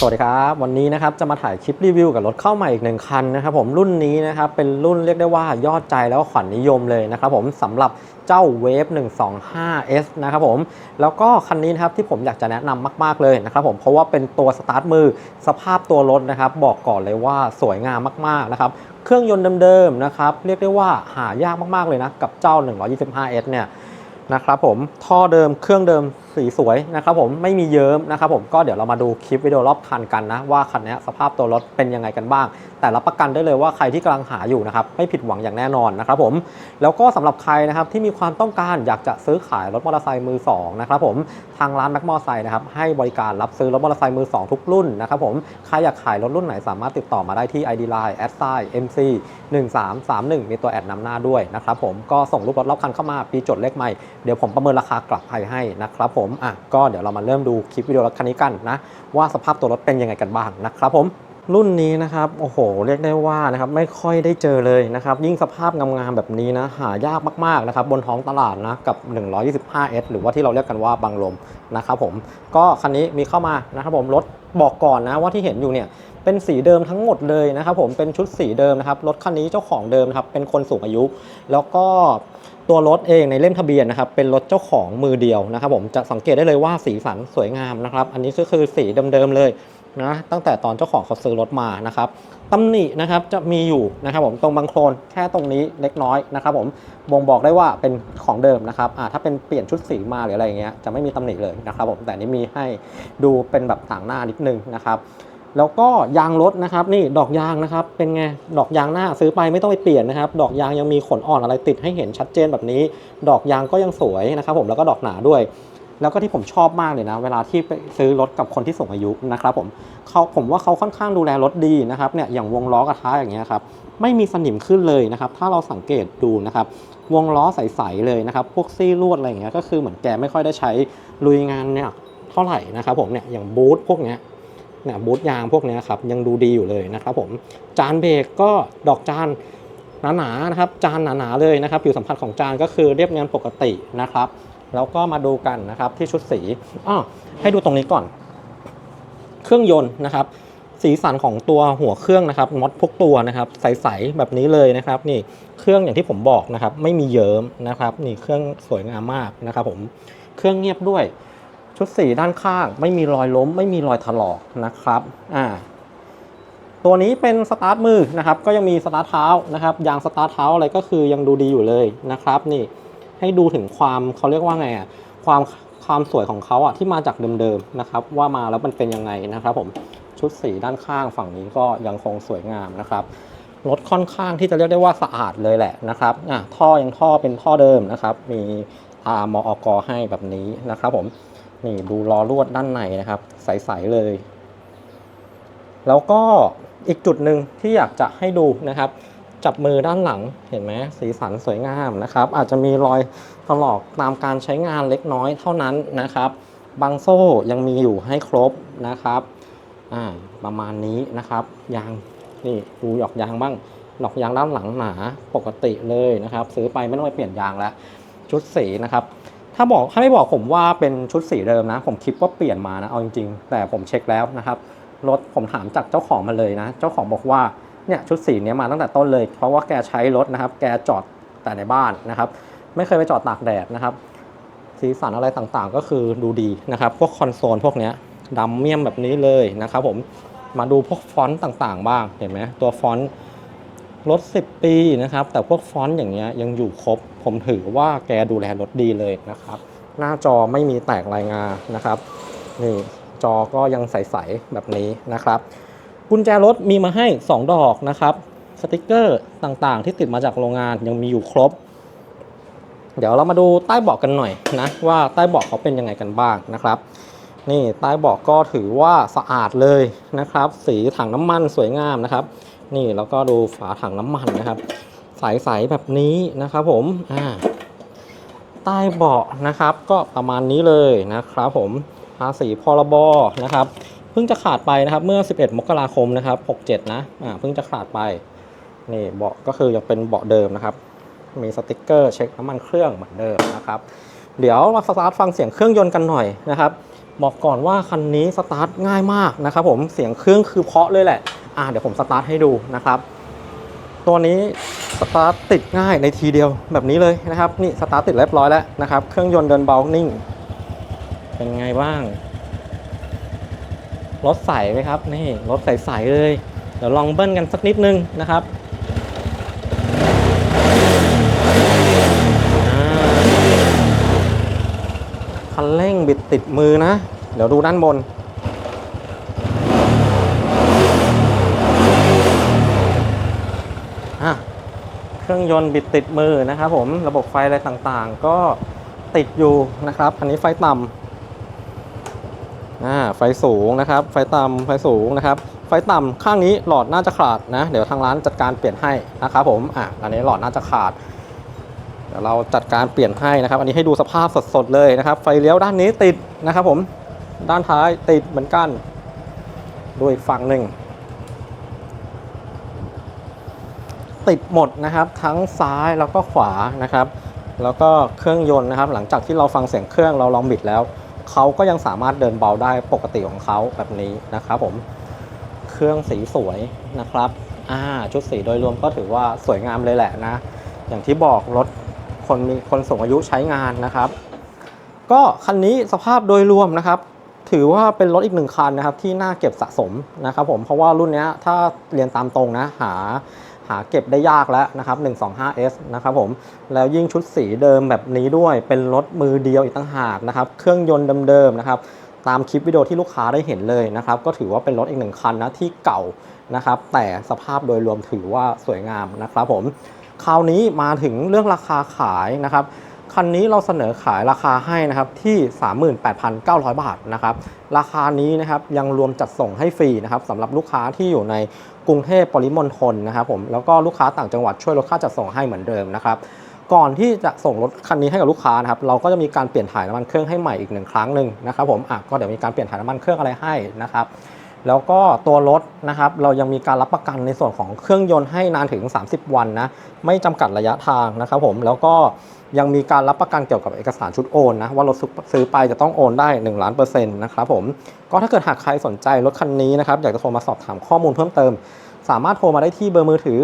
สวัสดีครับ วันนี้นะครับจะมาถ่ายคลิปรีวิวกับรถเข้าใหม่อีกหนึ่งคันนะครับผมรุ่นนี้นะครับเป็นรุ่นเรียกได้ว่ายอดใจแล้วขวัญนิยมเลยนะครับผมสำหรับเจ้า Wave 125S นะครับผมแล้วก็คันนี้นะครับที่ผมอยากจะแนะนำมาก ๆ เลยนะครับผมเพราะว่าเป็นตัวสตาร์ทมือสภาพตัวรถนะครับบอกก่อนเลยว่าสวยงามมาก ๆ นะครับเครื่องยนต์เดิมๆนะครับเรียกได้ว่าหายากมากๆเลยนะกับเจ้า 125S เนี่ยนะครับผมท่อเดิมเครื่องเดิม สีสวยนะครับผมไม่มีเยิ้มนะครับผมก็เดี๋ยวเรามาดูคลิปวิดีโอรอบคันกันนะว่าคันนี้สภาพตัวรถเป็นยังไงกันบ้าง แต่รับประกันได้เลยว่าใครที่กำลังหาอยู่นะครับไม่ผิดหวังอย่างแน่นอนนะครับผมแล้วก็สำหรับใครนะครับที่มีความต้องการอยากจะซื้อขายรถมอเตอร์ไซค์มือสองนะครับผมทางร้านแม็กมอไซค์นะครับให้บริการรับซื้อรถมอเตอร์ไซค์มือสองทุกรุ่นนะครับผมใครอยากขายรถรุ่นไหนสามารถติดต่อมาได้ที่ ID Line s i MC 1331 มีตัวแอดนำหน้าด้วยนะครับผมก็ส่งรูปรถรอบคันเข้ามาปีจดเลขใหม่เดี๋ยวผมประเมินราคากลับให้ให้นะครับผมอะก็เดี๋ยวเรามาเริ่มดูคลิปวิดีโอรถคันนี้กันนะว่าสภาพตัวรถเป็นยังไงกันบ้างนะครับผม รุ่นนี้นะครับโอ้โห เรียกได้ว่านะครับไม่ค่อยได้เจอเลยนะครับ ยิ่งสภาพงามๆแบบนี้นะหายากมากๆนะครับบนท้องตลาดนะกับ 125S หรือว่าที่เราเรียกกันว่าบังลมนะครับผมก็คันนี้มีเข้ามานะครับผมรถบอกก่อนนะว่าที่เห็นอยู่เนี่ยเป็นสีเดิมทั้งหมดเลยนะครับผมเป็นชุดสีเดิมนะครับรถคันนี้เจ้าของเดิมครับเป็นคนสูงอายุ แล้วก็ตัวรถเองในเล่มทะเบียนนะครับเป็นรถเจ้าของมือเดียวนะครับผมจะสังเกตได้เลยว่าสีสันสวยงามนะครับ อันนี้ก็คือสีเดิมๆเลย นะตั้งแต่ตอนเจ้าของเขาซื้อรถมานะครับตำหนินะครับจะมีอยู่นะครับผมตรงบางโคลนแค่ตรงนี้เล็กน้อยนะครับผมบ่งบอกได้ว่าเป็นของเดิมนะครับอ่าถ้าเป็นเปลี่ยนชุดสีมาหรืออะไรอย่างเงี้ยจะไม่มีตำหนิเลยนะครับผมแต่นนี้มีให้ดูเป็นแบบต่างหน้านิดนึงนะครับแล้วก็ยางรถนะครับนี่ดอกยางนะครับเป็นไงดอกยางหน้าซื้อไปไม่ต้องไปเปลี่ยนนะครับ ดอกยางยังมีขนอ่อนอะไรติดให้เห็นชัดเจนแบบนี้ ดอกยางก็ยังสวยนะครับผมแล้วก็ดอกหนาด้วย แล้วก็ที่ผมชอบมากเลยนะ เวลาที่ไปซื้อรถกับคนที่สูงอายุนะครับผมเขาผมว่าเขาค่อนข้างดูแลรถดีนะครับเนี่ยอย่างวงล้อกระทะอย่างเงี้ยครับไม่มีสนิมขึ้นเลยนะครับ ถ้าเราสังเกตดูนะครับ วงล้อใสๆเลยนะครับ พวกซี่ลวดอะไรอย่างเงี้ยก็คือเหมือนแกไม่ค่อยได้ใช้ลุยงานเนี่ยเท่าไหร่นะครับผมเนี่ยอย่างบูทพวกเนี้ยเนี่ยบูทยางพวกเนี้ยครับยังดูดีอยู่เลยนะครับผมจานเบรกก็ดอกจานหนาๆนะครับจานหนาๆเลยนะครับผิวสัมผัสของจานก็คือเรียบเนียนปกตินะครับ แล้วก็มาดูกันนะครับที่ชุดสีอ้อให้ดูตรงนี้ก่อน เครื่องยนต์นะครับ สีสันของตัวหัวเครื่องนะครับมอดพวกตัวนะครับใสๆแบบนี้เลยนะครับ นี่เครื่องอย่างที่ผมบอกนะครับ ไม่มีเยิ้มนะครับ นี่เครื่องสวยงามมากนะครับ ผมเครื่องเงียบด้วย ชุดสีด้านข้าง ไม่มีรอยล้ม ไม่มีรอยถลอกนะครับอ่าตัวนี้เป็นสตาร์ทมือนะครับ ก็ยังมีสตาร์ทเท้านะครับยางสตาร์ทเท้าอะไรก็คือยังดูดีอยู่เลยนะครับ นี่ ให้ดูถึงความเขาเรียกว่าไงอะความความสวยของเขาอะที่มาจากเดิมๆนะครับ ว่ามาแล้วมันเป็นยังไงนะครับ ผมชุดสีด้านข้างฝั่งนี้ก็ยังคงสวยงามนะครับรถค่อนข้างที่จะเรียกได้ว่าสะอาดเลยแหละนะครับอะท่อยังท่อเป็นท่อเดิมนะครับ มีอามออกให้แบบนี้นะครับ ผมนี่ดูล้อลวดด้านในนะครับ ใสๆเลย แล้วก็อีกจุดหนึ่งที่อยากจะให้ดูนะครับ จับมือด้านหลังเห็นไหมสีสันสวยงามนะครับ อาจจะมีรอยถลอกตามการใช้งานเล็กน้อยเท่านั้นนะครับ บางโซ่ยังมีอยู่ให้ครบนะครับประมาณนี้นะครับ ยางนี่ดูหยอกยางบ้างหยอกยางด้านหลังหนาปกติเลยนะครับ ซื้อไปไม่ต้องไปเปลี่ยนยางแล้วชุดสีนะครับ ถ้าบอกถ้าไม่บอกผมว่าเป็นชุดสีเดิมนะ ผมคิดว่าเปลี่ยนมานะเอาจริง ๆ แต่ผมเช็คแล้วนะครับรถผมถามจากเจ้าของมาเลยนะ เจ้าของบอกว่า เนี่ยชุดสีเนี้ยมาตั้งแต่ต้นเลย เพราะว่าแกใช้รถนะครับ แกจอดแต่ในบ้านนะครับ ไม่เคยไปจอดตากแดดนะครับ สีสันอะไรต่างๆ ก็คือดูดีนะครับ พวกคอนโซลพวกเนี้ยดำเมี่ยมแบบนี้เลยนะครับผม มาดูพวกฟอนต์ต่างๆ บ้าง เห็นไหมตัวฟอนต์รถ 10 ปีนะครับ แต่พวกฟอนต์อย่างเงี้ยยังอยู่ครบ ผมถือว่าแกดูแลรถดีเลยนะครับ หน้าจอไม่มีแตกรายงานนะครับ นี่จอก็ยังใสๆแบบนี้นะครับ กุญแจรถมีมาให้ 2 ดอกนะครับ สติกเกอร์ต่างๆ ที่ติดมาจากโรงงานยังมีอยู่ครบ เดี๋ยวเรามาดูใต้เบาะกันหน่อยนะว่าใต้เบาะเขาเป็นยังไงกันบ้างนะครับ นี่ใต้เบาะก็ถือว่าสะอาดเลยนะครับ สีถังน้ำมันสวยงามนะครับ นี่แล้วก็ดูฝาถังน้ำมันนะครับ ใสๆแบบนี้นะครับผมอ่าใต้เบาะนะครับก็ประมาณนี้เลยนะครับผมภาษีพรบนะครับ พิ่งจะขาดไปนะครับเมื่อ 11 มกราคมนะครับ 67 นะอ่าเพิ่งจะขาดไปนี่เบาะก็คือยังเป็นเบาะเดิมนะครับ มีสติกเกอร์เช็คน้ำมันเครื่องเหมือนเดิมนะครับ เดี๋ยวมาสตาร์ทฟังเสียงเครื่องยนต์กันหน่อยนะครับบอกก่อนว่าคันนี้สตาร์ทง่ายมากนะครับผมเสียงเครื่องคือเพาะเลยแหละอ่าเดี๋ยวผมสตาร์ทให้ดูนะครับ ตัวนี้สตาร์ทติดง่ายในทีเดียวแบบนี้เลยนะครับนี่สตาร์ทติดเรียบร้อยแล้วนะครับ เครื่องยนต์เดินเบานิ่ง เป็นไงบ้าง รถใสไหมครับนี่รถใสๆเลย เดี๋ยวลองเบิ้ลกันสักนิดนึงนะครับคันเร่งบิดติดมือนะ เดี๋ยวดูด้านบน เครื่องยนต์บิดติดมือนะครับผม ระบบไฟอะไรต่างๆ ก็ติดอยู่นะครับ อันนี้ไฟต่ำ อ่าไฟสูงนะครับ ไฟต่ำไฟสูงนะครับ ไฟต่ำข้างนี้หลอดน่าจะขาดนะ เดี๋ยวทางร้านจัดการเปลี่ยนให้นะครับผม อะอันนี้หลอดน่าจะขาด เดี๋ยวเราจัดการเปลี่ยนให้นะครับ อันนี้ให้ดูสภาพสดๆเลยนะครับ ไฟเลี้ยวด้านนี้ติดนะครับผม ด้านท้ายติดเหมือนกันดูอีกฝั่งหนึ่งติดหมดนะครับทั้งซ้ายแล้วก็ขวานะครับ แล้วก็เครื่องยนต์นะครับ หลังจากที่เราฟังเสียงเครื่องเราลองบิดแล้ว เขาก็ยังสามารถเดินเบาได้ปกติของเขาแบบนี้นะครับผม เครื่องสีสวยนะครับอ่าชุดสีโดยรวมก็ถือว่าสวยงามเลยแหละนะ อย่างที่บอกรถคนมีคนสูงอายุใช้งานนะครับ ก็คันนี้สภาพโดยรวมนะครับ ถือว่าเป็นรถอีกหนึ่งคันนะครับที่น่าเก็บสะสมนะครับผมเพราะว่ารุ่นนี้ถ้าเรียนตามตรงนะหา หาเก็บได้ยากแล้วนะครับ 125S นะครับผม แล้วยิ่งชุดสีเดิมแบบนี้ด้วย เป็นรถมือเดียวอีกต่างหากนะครับ เครื่องยนต์เดิมๆนะครับ ตามคลิปวิดีโอที่ลูกค้าได้เห็นเลยนะครับ ก็ถือว่าเป็นรถอีกหนึ่งคันนะที่เก่านะครับ แต่สภาพโดยรวมถือว่าสวยงามนะครับผม คราวนี้มาถึงเรื่องราคาขายนะครับ คันนี้เราเสนอขายราคาให้นะครับที่ 38,900 บาทนะครับ ราคานี้นะครับยังรวมจัดส่งให้ฟรีนะครับสำหรับลูกค้าที่อยู่ในกรุงเทพปริมณฑลนะครับผมแล้วก็ลูกค้าต่างจังหวัดช่วยลดค่าจัดส่งให้เหมือนเดิมนะครับก่อนที่จะส่งรถคันนี้ให้กับลูกค้านะครับเราก็จะมีการเปลี่ยนถ่ายน้ำมันเครื่องให้ใหม่อีกหนึ่งครั้งหนึ่งนะครับผมอะก็เดี๋ยวมีการเปลี่ยนถ่ายน้ำมันเครื่องอะไรให้นะครับแล้วก็ตัวรถนะครับเรายังมีการรับประกันในส่วนของเครื่องยนต์ให้นานถึง 30 วันนะไม่จำกัดระยะทางนะครับผมแล้วก็ ยังมีการรับประกันเกี่ยวกับเอกสารชุดโอนนะว่ารถซื้อไปจะต้องโอนได้ 1 ล้านเปอร์เซ็นต์นะครับผมก็ถ้าเกิดหากใครสนใจรถคันนี้นะครับอยากจะโทรมาสอบถามข้อมูลเพิ่มเติม สามารถโทรมาได้ที่เบอร์มือถือ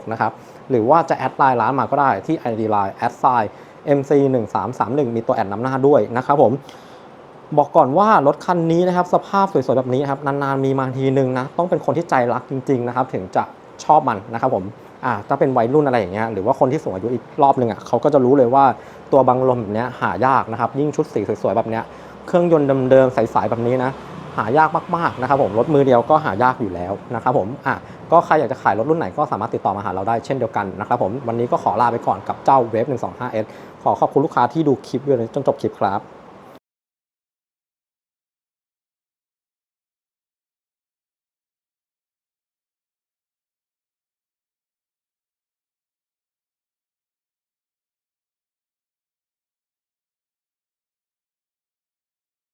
0805580396 นะครับหรือว่าจะแอดไลน์ร้านมาก็ได้ที่ ID Line แอดไซน์ MC 1 3 3 1มีตัวแอดนำหน้าด้วยนะครับผมบอกก่อนว่ารถคันนี้นะครับสภาพสวยๆแบบนี้ครับนานๆมีมาทีนึงนะต้องเป็นคนที่ใจรักจริงๆนะครับถึงจะชอบมันนะครับผม อ่าถ้าเป็นวัยรุ่นอะไรอย่างเงี้ยหรือว่าคนที่สูงอายุอีกรอบหนึ่งอะเขาก็จะรู้เลยว่าตัวบังลมแบบเนี้ยหายากนะครับ ยิ่งชุดสีสวยๆแบบเนี้ยเครื่องยนต์เดิมๆใสๆแบบนี้นะหายากมากๆนะครับผมรถมือเดียวก็หายากอยู่แล้วนะครับผมอะก็ใครอยากจะขายรถรุ่นไหนก็สามารถติดต่อมาหาเราได้เช่นเดียวกันนะครับผมวันนี้ก็ขอลาไปก่อนกับเจ้าเวฟ 125S ขอขอบคุณลูกค้าที่ดูคลิปวิดีโอจนจบคลิปครับ